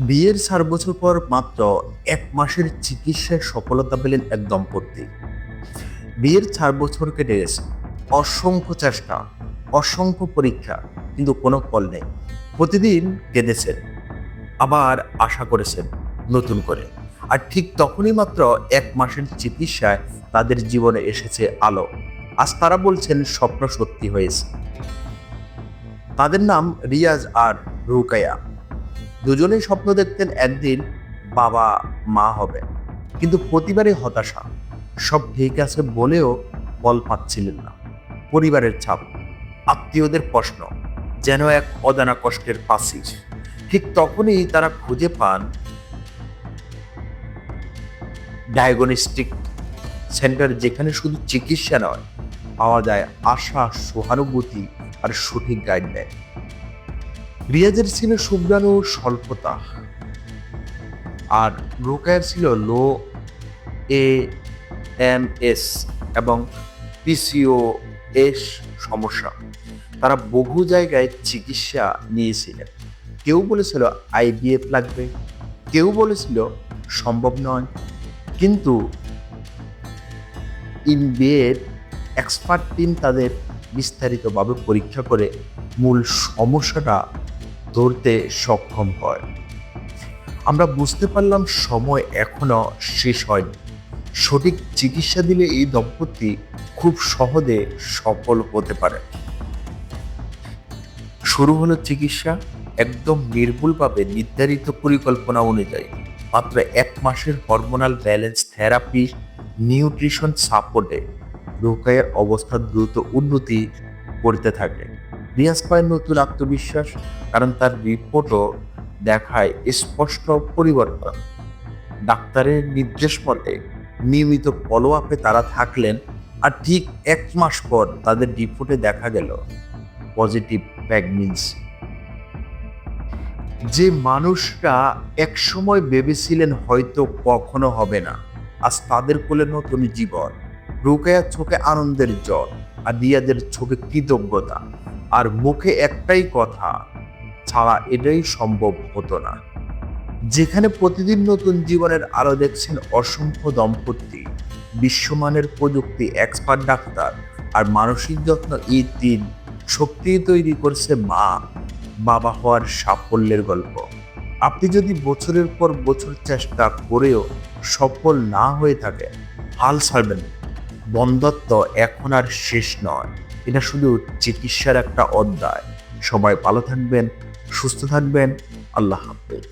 বিয়ের চার বছর পর মাত্র এক মাসের চিকিৎসায় সফলতা পেলেন এক দম্পতি। বিয়ের চার বছর কেটে গেছে। অসংখ্য চেষ্টা, অসংখ্য পরীক্ষা, কিন্তু কোনো ফল নেই। প্রতিদিন কেঁদেছেন, আবার আশা করেছেন নতুন করে। আর ঠিক তখনই মাত্র এক মাসের চিকিৎসায় তাদের জীবনে এসেছে আলো। আজ তারা বলছেন স্বপ্ন সত্যি হয়েছে। তাদের নাম রিয়াজ আর রুকায়া। দুজনেই স্বপ্ন দেখতেন একদিন বাবা, মা হবে কিন্তু প্রতিবারই হতাশা। সব ঠিক আছে বলেও বল পাচ্ছিলেন না। পরিবারের চাপ, আত্মীয়দের প্রশ্ন, যেন এক অজানা কষ্টের পাসিজ ঠিক তখনই তারা খুঁজে পান ডায়াগনস্টিক সেন্টার, যেখানে শুধু চিকিৎসা নয়, পাওয়া যায় আশা, সহানুভূতি আর সঠিক গাইডলাইন রিয়াজের ছিল সুব্রাণু স্বল্পতা। আর রোকায়ের ছিল লো, এ, এম, এস এবং পিসিও এস সমস্যা। তারা বহু জায়গায় চিকিৎসা নিয়েছিলেন। কেউ বলেছিল আইবিএফ লাগবে, কেউ বলেছিল সম্ভব নয়। কিন্তু ইনবিএর এক্সপার্ট টিম তাদের বিস্তারিতভাবে পরীক্ষা করে মূল সমস্যাটা ধরতে সক্ষম হয়। আমরা বুঝতে পারলাম সময় এখনও শেষ হয়নি। সঠিক চিকিৎসা দিলে এই দম্পতি খুব সহজে সফল হতে পারে। শুরু হলো চিকিৎসা, একদম নির্ভুলভাবে নির্ধারিত পরিকল্পনা অনুযায়ী। মাত্র এক মাসের হরমোনাল ব্যালেন্স থেরাপি নিউট্রিশন সাপোর্টে রোকায়ের অবস্থা দ্রুত উন্নতি করতে থাকে। রিয়াজ পায় নতুন আত্মবিশ্বাস, কারণ তার রিপোর্টও দেখায় স্পষ্ট পরিবর্তন। ডাক্তারের নির্দেশ মতে, নিয়মিত ফলো আপে তারা থাকলেন আর ঠিক এক মাস পর তাদের রিপোর্টে দেখা গেল পজিটিভ প্রেগনেন্সি যে মানুষরা একসময় ভেবেছিলেন হয়তো কখনো হবে না, আজ তাদের কোলে নতুন জীবন। রুকায়ার চোখে আনন্দের জল আর রিয়াদের চোখে কৃতজ্ঞতা। আর মুখে একটাই কথা, ছাড়া এটাই সম্ভব হতো না। যেখানে প্রতিদিন নতুন জীবনের আলো দেখছেন অসংখ্য দম্পতি, বিশ্বমানের প্রযুক্তি এক্সপার্ট ডাক্তার আর মানসিক যত্ন এই তিন শক্তি তৈরি করছে মা, বাবা হওয়ার সাফল্যের গল্প। আপনি যদি বছরের পর বছর চেষ্টা করেও সফল না হয়ে থাকে হাল ছাড়বেন। বন্ধত্ব এখন আর শেষ নয়। এটা শুধু চিকিৎসার একটা অধ্যায়। সবাই ভালো থাকবেন সুস্থ থাকবেন। আল্লাহ হাফেজ।